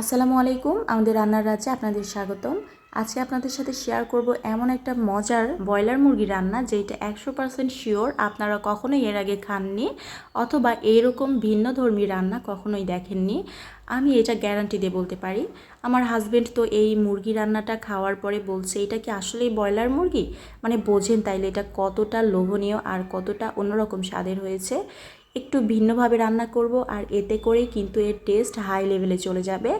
আসসালামু আলাইকুম, আমাদের রান্নার রাজ্যে আপনাদের স্বাগতম। আজকে আপনাদের সাথে শেয়ার করব এমন একটা মজার ব্রয়লার মুরগি রান্না যেটা একশো পারসেন্ট শিওর আপনারা কখনোই এর আগে খাননি অথবা এইরকম ভিন্ন ধর্মী রান্না কখনোই দেখেননি। আমি এটা গ্যারান্টি দিয়ে বলতে পারি। আমার হাজব্যান্ড তো এই মুরগি রান্নাটা খাওয়ার পরে বলছে, এটা কি আসলেই ব্রয়লার মুরগি? মানে বোঝেন তাইলে এটা কতটা লোভনীয় আর কতটা অন্যরকম স্বাদের হয়েছে। একটু ভিন্নভাবে রান্না করব আর এতে করেই কিন্তু এর টেস্ট হাই লেভেলে চলে যাবে।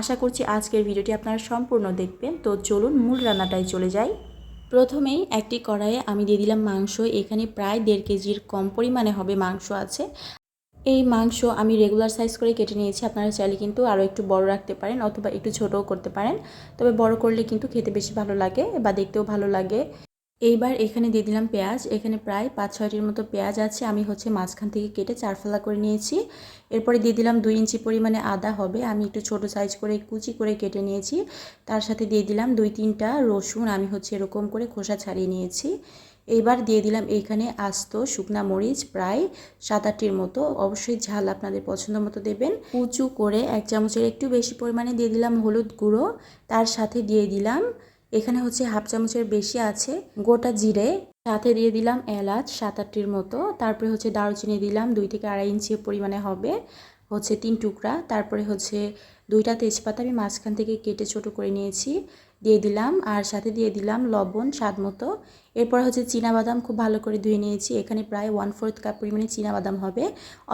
আশা করছি আজকের ভিডিওটি আপনারা সম্পূর্ণ দেখবেন। তো চলুন মূল রান্নাটাই চলে যাই। প্রথমেই একটি কড়াইয়ে আমি দিয়ে দিলাম মাংস। এখানে প্রায় দেড় কেজির কম পরিমাণে হবে মাংস আছে। এই মাংস আমি রেগুলার সাইজ করে কেটে নিয়েছি। আপনারা চাইলে কিন্তু আরও একটু বড় রাখতে পারেন অথবা একটু ছোটও করতে পারেন। তবে বড় করলে কিন্তু খেতে বেশি ভালো লাগে বা দেখতেও ভালো লাগে। এইবার এখানে দিয়ে দিলাম পেঁয়াজ। এখানে প্রায় পাঁচ, ছয়টির মতো পেঁয়াজ আছে। আমি হচ্ছে মাঝখান থেকে কেটে চারফালা করে নিয়েছি। এরপরে দিয়ে দিলাম দুই ইঞ্চি পরিমাণে আদা হবে। আমি একটু ছোট সাইজ করে কুচি করে কেটে নিয়েছি। তার সাথে দিয়ে দিলাম দুই, তিনটা রসুন। আমি হচ্ছে এরকম করে খোসা ছাড়িয়ে নিয়েছি। এইবার দিয়ে দিলাম এইখানে আস্ত শুকনা মরিচ, প্রায় সাত আটটির মতো। অবশ্যই ঝাল আপনাদের পছন্দ মতো দেবেন। উঁচু করে এক চামচের একটু বেশি পরিমাণে দিয়ে দিলাম হলুদ গুঁড়ো। তার সাথে দিয়ে দিলাম এখানে হচ্ছে হাফ চামচের বেশি আছে, গোটা জিরে, সাথে দিয়ে দিলাম এলাচ সাত আটটির মতো, তারপরে হচ্ছে দারুচিনি দিলাম দুই থেকে আড়াই ইঞ্চি পরিমাণে হবে, হচ্ছে তিন টুকরা, তারপরে হচ্ছে দুইটা তেজপাতা আমি মাঝখান থেকে কেটে ছোট করে নিয়েছি দিয়ে দিলাম, আর সাথে দিয়ে দিলাম লবণ, স্বাদ মতো। এরপর হচ্ছে বাদাম খুব ভালো করে ধুয়ে নিয়েছি। এখানে প্রায় ওয়ান ফোর্থ কাপ পরিমাণে বাদাম হবে,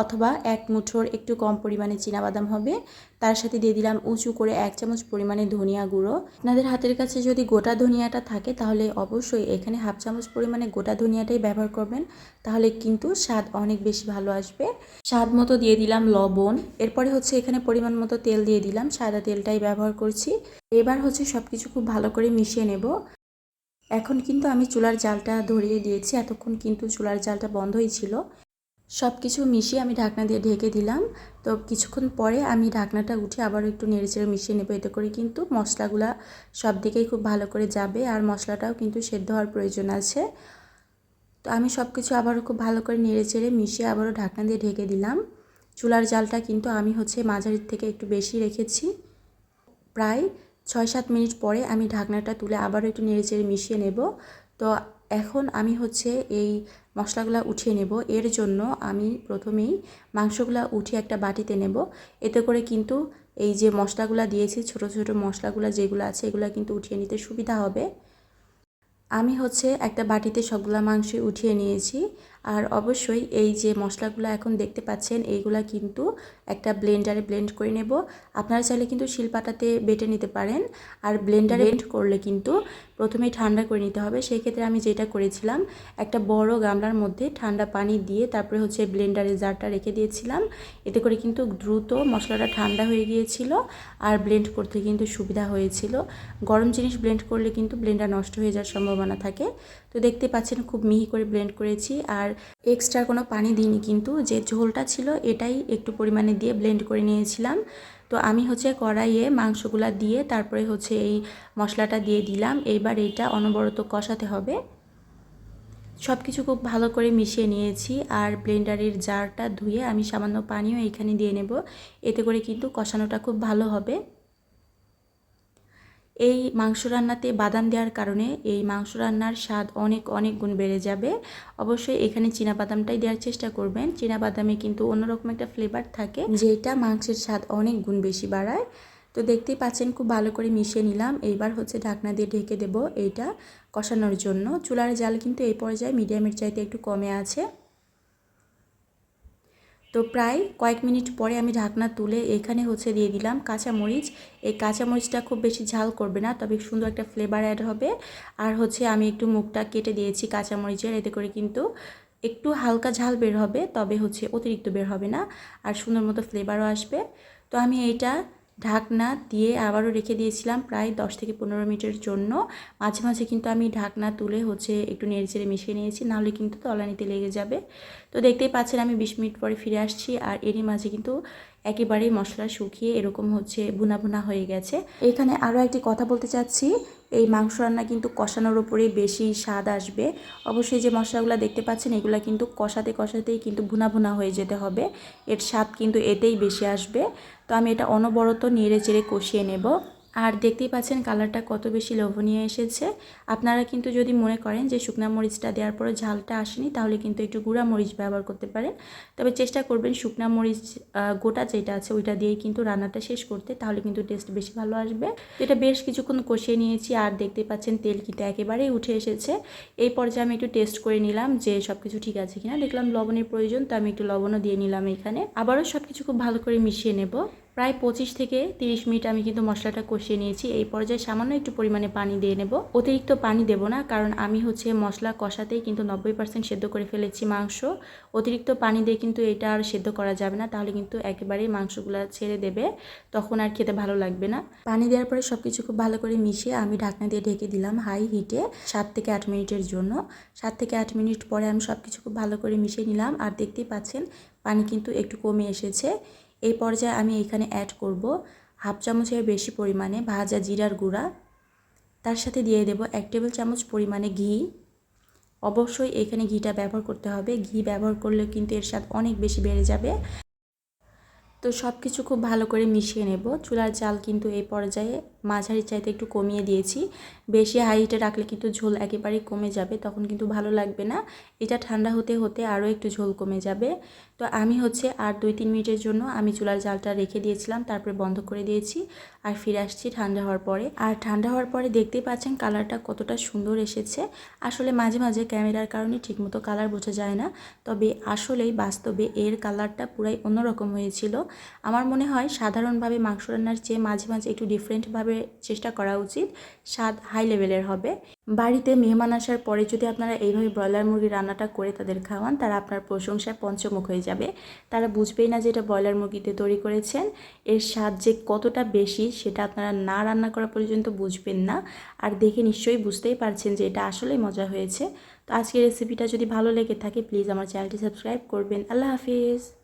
অথবা এক মুঠোর একটু কম পরিমাণে বাদাম হবে। তার সাথে দিয়ে দিলাম উঁচু করে এক চামচ পরিমাণে ধনিয়া গুঁড়ো। আপনাদের হাতের কাছে যদি গোটা ধনিয়াটা থাকে, তাহলে অবশ্যই এখানে হাফ চামচ পরিমাণে গোটা ধনিয়াটাই ব্যবহার করবেন। তাহলে কিন্তু স্বাদ অনেক বেশি ভালো আসবে। স্বাদ মতো দিয়ে দিলাম লবণ। এরপরে হচ্ছে এখানে পরিমাণ মতো তেল দিয়ে দিলাম, সাদা তেলটাই ব্যবহার করছি। এবার হচ্ছে সব কিছু খুব ভালো করে মিশিয়ে নেব। এখন কিন্তু আমি চুলার জালটা ধরিয়ে দিয়েছি। এতক্ষণ কিন্তু চুলার জালটা বন্ধই ছিল। সব কিছু মিশিয়ে আমি ঢাকনা দিয়ে ঢেকে দিলাম। তো কিছুক্ষণ পরে আমি ঢাকনাটা উঠে আবার একটু নেড়েচেড়ে মিশিয়ে নেব। এতে করে কিন্তু মশলাগুলা সব দিকেই খুব ভালো করে যাবে আর মশলাটাও কিন্তু সেদ্ধ হওয়ার প্রয়োজন আছে। তো আমি সব কিছু আবারও খুব ভালো করে নেড়েচেড়ে মিশিয়ে আবারও ঢাকনা দিয়ে ঢেকে দিলাম। চুলার জালটা কিন্তু আমি হচ্ছে মাঝারির থেকে একটু বেশি রেখেছি। প্রায় ছয় সাত মিনিট পরে আমি ঢাকনাটা তুলে আবারও একটু নেড়েচেড়ে মিশিয়ে নেব। তো এখন আমি হচ্ছে এই মশলাগুলো উঠিয়ে নেব। এর জন্য আমি প্রথমেই মাংসগুলো উঠিয়ে একটা বাটিতে নেব। এতে করে কিন্তু এই যে মশলাগুলো দিয়েছি, ছোট ছোট মশলাগুলো যেগুলো আছে, এগুলো কিন্তু উঠিয়ে নিতে সুবিধা হবে। আমি হচ্ছে একটা বাটিতে সবগুলা মাংস উঠিয়ে নিয়েছি। আর অবশ্যই এই যে মশলাগুলো এখন দেখতে পাচ্ছেন, এইগুলা কিন্তু একটা ব্লেন্ডারে ব্লেন্ড করে নেব। আপনারা চাইলে কিন্তু শিলপাটাতে বেটে নিতে পারেন। আর ব্লেন্ডারে ব্লেন্ড করলে কিন্তু প্রথমেই ঠান্ডা করে নিতে হবে। সেই ক্ষেত্রে আমি যেটা করেছিলাম, একটা বড় গামলার মধ্যে ঠান্ডা পানি দিয়ে তারপরে হচ্ছে ব্লেন্ডারে জারটা রেখে দিয়েছিলাম। এতে করে কিন্তু দ্রুত মশলাটা ঠান্ডা হয়ে গিয়েছিল আর ব্লেন্ড করতে কিন্তু সুবিধা হয়েছিল। গরম জিনিস ব্লেন্ড করলে কিন্তু ব্লেন্ডার নষ্ট হয়ে যাওয়ার সম্ভাবনা থাকে। তো দেখতে পাচ্ছেন, খুব মিহি করে ব্লেন্ড করেছি। আর এক্সট্রা কোনো পানি দিইনি, কিন্তু যে ঝোলটা ছিল এটাই একটু পরিমাণে দিয়ে ব্লেন্ড করে নিয়েছিলাম। তো আমি হচ্ছে কড়াইয়ে মাংসগুলা দিয়ে তারপরে হচ্ছে এই মশলাটা দিয়ে দিলাম। এইবার এইটা অনবরত কষাতে হবে। সব কিছু খুব ভালো করে মিশিয়ে নিয়েছি আর ব্লেন্ডারের জারটা ধুয়ে আমি সামান্য পানিও এখানে দিয়ে নেব। এতে করে কিন্তু কষানোটা খুব ভালো হবে। এই মাংস রান্নাতে বাদাম দেওয়ার কারণে এই মাংস রান্নার স্বাদ অনেক অনেক গুণ বেড়ে যাবে। অবশ্যই এখানে বাদামটাই দেওয়ার চেষ্টা করবেন। বাদামে কিন্তু অন্যরকম একটা ফ্লেভার থাকে, যেটা মাংসের স্বাদ অনেক গুণ বেশি বাড়ায়। তো দেখতেই পাচ্ছেন, খুব ভালো করে মিশিয়ে নিলাম। এইবার হচ্ছে ঢাকনা দিয়ে ঢেকে দেব এইটা কষানোর জন্য। চুলার জাল কিন্তু এই পর্যায়ে মিডিয়ামের চাইতে একটু কমে আছে। তো প্রায় কয়েক মিনিট পরে আমি ঢাকনা তুলে এখানে হচ্ছে দিয়ে দিলাম কাঁচামরিচ। এই কাঁচামরিচটা খুব বেশি ঝাল করবে না, তবে সুন্দর একটা ফ্লেভার অ্যাড হবে। আর হচ্ছে আমি একটু মুখটা কেটে দিয়েছি কাঁচামরিচের, এতে করে কিন্তু একটু হালকা ঝাল বের হবে, তবে হচ্ছে অতিরিক্ত বের হবে না আর সুন্দর মতো ফ্লেভারও আসবে। তো আমি এইটা ঢাকনা দিয়ে আবারও রেখে দিয়েছিলাম প্রায় দশ থেকে পনেরো মিনিটের জন্য। মাঝে মাঝে কিন্তু আমি ঢাকনা তুলে হচ্ছে একটু নেড়ে চেড়ে মিশিয়ে নিয়েছি, নাহলে কিন্তু তলানিতে লেগে যাবে। তো দেখতেই পাচ্ছেন আমি বিশ মিনিট পরে ফিরে আসছি আর এরই মাঝে কিন্তু একেবারেই মশলা শুকিয়ে এরকম হচ্ছে ভুনা ভুনা হয়ে গেছে। এখানে আরও একটি কথা বলতে চাচ্ছি, এই মাংস রান্না কিন্তু কষানোর ওপরে বেশি স্বাদ আসবে। অবশ্যই যে মশলাগুলো দেখতে পাচ্ছেন, এগুলো কিন্তু কষাতে কষাতেই কিন্তু ভুনা ভুনা হয়ে যেতে হবে। এর স্বাদ কিন্তু এতেই বেশি আসবে। তো আমি এটা অনবরত নেড়ে চেড়ে কষিয়ে নেব। আর দেখতেই পাচ্ছেন কালারটা কত বেশি লোভনীয় এসেছে। আপনারা কিন্তু যদি মনে করেন যে শুকনা মরিচটা দেওয়ার পরে ঝালটা আসেনি, তাহলে কিন্তু একটু গুঁড়া মরিচ ব্যবহার করতে পারেন। তবে চেষ্টা করবেন শুকনা মরিচ গোটা যেটা আছে ওইটা দিয়েই কিন্তু রান্নাটা শেষ করতে, তাহলে কিন্তু টেস্ট বেশি ভালো আসবে। এটা বেশ কিছুক্ষণ কষিয়ে নিয়েছি আর দেখতে পাচ্ছেন তেল কিন্তু একেবারেই উঠে এসেছে। এই পর্যায়ে আমি একটু টেস্ট করে নিলাম যে সব কিছু ঠিক আছে কিনা। দেখলাম লবণের প্রয়োজন, তো আমি একটু লবণও দিয়ে নিলাম এখানে। আবারও সব কিছু খুব ভালো করে মিশিয়ে নেব। প্রায় পঁচিশ থেকে তিরিশ মিনিট আমি কিন্তু মশলাটা কষিয়ে নিয়েছি। এই পর্যায়ে সামান্য একটু পরিমাণে পানি দিয়ে নেব। অতিরিক্ত পানি দেব না, কারণ আমি হচ্ছে মশলা কষাতেই কিন্তু নব্বই পার্সেন্ট সেদ্ধ করে ফেলেছি মাংস। অতিরিক্ত পানি দিয়ে কিন্তু এটা আর সেদ্ধ করা যাবে না, তাহলে কিন্তু একেবারেই মাংসগুলো ছেড়ে দেবে, তখন আর খেতে ভালো লাগবে না। পানি দেওয়ার পরে সব কিছু খুব ভালো করে মিশিয়ে আমি ঢাকনা দিয়ে ঢেকে দিলাম হাই হিটে সাত থেকে আট মিনিটের জন্য। সাত থেকে আট মিনিট পরে আমি সব কিছু খুব ভালো করে মিশিয়ে নিলাম, আর দেখতেই পাচ্ছেন পানি কিন্তু একটু কমে এসেছে। এই পর্যায়ে আমি এখানে অ্যাড করব হাফ চামচের বেশি পরিমাণে ভাজা জিরার গুঁড়া। তার সাথে দিয়ে দেব এক টেবিল চামচ পরিমাণে ঘি। অবশ্যই এখানে ঘিটা ব্যবহার করতে হবে। ঘি ব্যবহার করলে কিন্তু এর স্বাদ অনেক বেশি বেড়ে যাবে। তো সব কিছু খুব ভালো করে মিশিয়ে নেব। চুলার জাল কিন্তু এই পর্যায়ে মাঝারি চাইতে একটু কমিয়ে দিয়েছি। বেশি হাইটে রাখলে কিন্তু ঝোল একেবারেই কমে যাবে, তখন কিন্তু ভালো লাগবে না। এটা ঠান্ডা হতে হতে আরও একটু ঝোল কমে যাবে। তো আমি হচ্ছে আর দুই তিন মিনিটের জন্য আমি চুলার জালটা রেখে দিয়েছিলাম, তারপরে বন্ধ করে দিয়েছি আর ফিরে আসছি ঠান্ডা হওয়ার পরে। আর ঠান্ডা হওয়ার পরে দেখতেই পাচ্ছেন কালারটা কতটা সুন্দর এসেছে। আসলে মাঝে মাঝে ক্যামেরার কারণে ঠিকমতো কালার বোঝা যায় না, তবে আসলেই বাস্তবে এর কালারটা পুরাই অন্যরকম হয়েছিল। আমার মনে হয় সাধারণভাবে মাংস রান্নার চেয়ে মাঝে মাঝে একটু ডিফারেন্টভাবে চেষ্টা করা উচিত। স্বাদ হাই লেভেলের হবে। বাড়িতে মেহমান আসার পরে যদি আপনারা এইভাবে ব্রয়লার মুরগি রান্নাটা করে তাদের খাওয়ান, তারা আপনার প্রশংসায় পঞ্চমুখ হয়ে যাবে। তারা বুঝবেই না যে এটা ব্রয়লার মুরগিতে তৈরি করেছেন। এর স্বাদ যে কতটা বেশি সেটা আপনারা না রান্না করা পর্যন্ত বুঝবেন না। আর দেখে নিশ্চয়ই বুঝতেই পারছেন যে এটা আসলেই মজা হয়েছে। তো আজকের রেসিপিটা যদি ভালো লেগে থাকে প্লিজ আমার চ্যানেলটি সাবস্ক্রাইব করবেন। আল্লাহ হাফিজ!